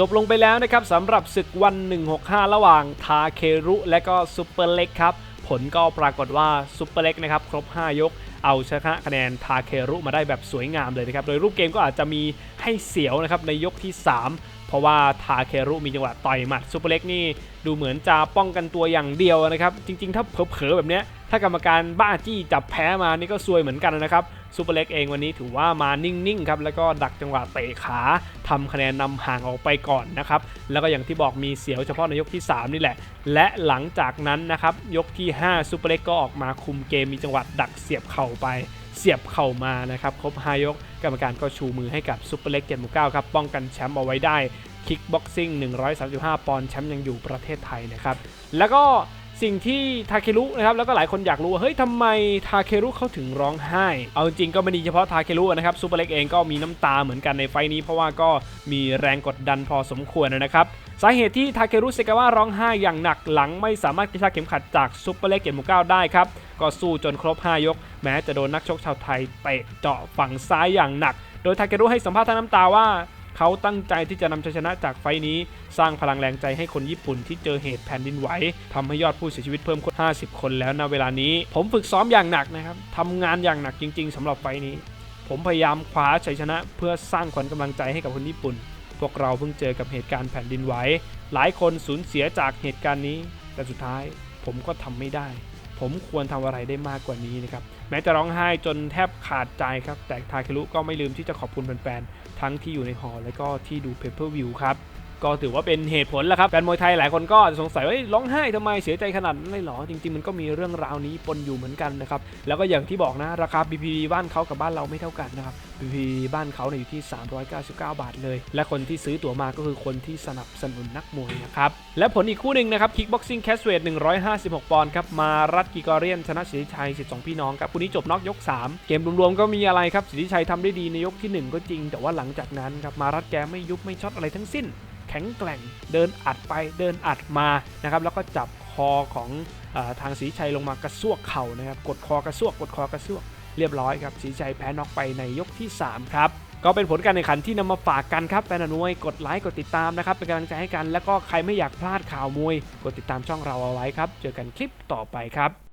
จบลงไปแล้วนะครับสำหรับศึกวัน 165 ระหว่างทาเครุและก็ซูเปอร์เล็กครับ ผลก็ปรากฏว่าซูเปอร์เล็กนะครับครบ 5 ยก เอาชนะคะแนนทาเครุมาได้แบบสวยงามเลยนะครับ โดยรูปเกมก็อาจจะมีให้เสียวนะครับในยกที่ 3 เพราะว่าทาเครุมีจังหวะต่อยหมัดซูเปอร์เล็กนี่ดูเหมือนจะป้องกันตัวอย่างเดียวนะครับ จริงๆ ถ้าเผลอๆแบบเนี้ย ถ้ากรรมการบ้าจี้จับแพ้มานี่ก็ซวยเหมือนกันนะครับซูเปอร์เล็กเองวันนี้ถือว่ามานิ่งๆครับแล้วก็ดักจังหวะเตะขาทำคะแนนนำห่างออกไปก่อนนะครับแล้วก็อย่างที่บอกมีเสียวเฉพาะในยกที่ 3 นี่แหละ และหลังจากนั้นนะครับยกที่5ซูเปอร์เล็กก็ออกมาคุมเกมมีจังหวะดักเสียบเข่าไปเสียบเข่ามานะครับครบ5ยกกรรมการก็ชูมือให้กับซูเปอร์เล็กเจ็ดหมู่เก้าครับป้องกันแชมป์เอาไว้ได้คิกบ็อกซิ่ง135 ปอนด์แชมป์ยังอยู่ประเทศไทยนะครับแล้วก็ สิ่งที่ทาเครุนะครับแล้วก็หลายคนอยากรู้ว่าเฮ้ยทำไมทาเครุเขาถึงร้องไห้ เอาจริงก็ไม่ดีเฉพาะทาเครุนะครับซูเปอร์เล็กเองก็มีน้ำตาเหมือนกันในไฟนี้ เพราะว่าก็มีแรงกดดันพอสมควรนะครับสาเหตุที่ทาเครุเซกาวะร้องไห้อย่างหนักหลังไม่สามารถกระชากเข็มขัดจากซุปเปอร์เล็กเกตหมู่เก้าได้ครับก็สู้จนครบ 5 ยก แม้จะโดนนักชกชาวไทยเตะเจาะฝั่งซ้ายอย่างหนัก โดยทาเครุให้สัมภาษณ์ทั้งน้ำตาว่า เขาตั้งใจที่จะนำชัยชนะจากไฟนี้ สร้างพลังแรงใจให้คนญี่ปุ่นที่เจอเหตุแผ่นดินไหวทำให้ยอดผู้เสียชีวิตเพิ่มขึ้น50 คนแล้วนะเวลานี้ ผมฝึกซ้อมอย่างหนักนะครับทำงานอย่างหนักจริง ๆสำหรับไฟนี้ ผมพยายามคว้าชัยชนะ เพื่อสร้างขวัญกำลังใจให้กับคนญี่ปุ่น พวกเราเพิ่งเจอกับเหตุการณ์แผ่นดินไหวหลายคนสูญเสียจากเหตุการณ์นี้ แต่สุดท้ายผมก็ทำไม่ได้ผมควรทำอะไรได้มากกว่านี้นะครับ แม้จะร้องไห้จนแทบขาดใจครับ แต่ทาเครุก็ไม่ลืมที่จะขอบคุณแฟน ทั้งที่อยู่ในหอและก็ที่ดูเพเปอร์วิวครับ ก็ถือว่าเป็นเหตุผลแหละครับแฟนมวยไทยหลายคนก็สงสัยว่าร้องไห้ทำไมเสียใจขนาดนั้นเลยหรอ จริง ๆ มันก็มีเรื่องราวนี้ปนอยู่เหมือนกันนะครับ แล้วก็อย่างที่บอกนะราคา BPD บ้านเขากับบ้านเราไม่เท่ากันนะครับ BPD บ้านเขาเนี่ยอยู่ที่ 399 บาทเลย และคนที่ซื้อตั๋วมาก็คือคนที่สนับสนุนนักมวยนะครับและผลอีกคู่หนึ่งนะครับ Kickboxing c a s w e i g h 156 ปอนด์ครับมารัดกิกอเรียนชนะสิทธิชัย 12 พี่น้องครับคู่นี้จบน็อกยก 3 เกมรวมๆก็มีอะไรครับสิทธิชัยทำได้ดีในยกที่ 1 ก็จริง แต่ว่าหลังจากนั้นครับมารัดแกไม่ยุบไม่ช็อตอะไรทั้งสิ้น แข็งแกร่ง เดินอัดไปเดินอัดมานะครับแล้วก็จับคอของอทางศรีชัยลงมากระซวกเข่านะครับกดคอกระซวกกดคอกระซวกเรียบร้อยครับศรีชัยแพ้น็อกไปในยกที่ 3 ครับก็เป็นผลการแข่งขันที่นำมาฝากกันครับแฟนมวยกดไลค์กดติดตามนะครับเป็นกำลังใจให้กัน แล้วก็ใครไม่อยากพลาดข่าวมวย กดติดตามช่องเราเอาไว้ครับ เจอกันคลิปต่อไปครับ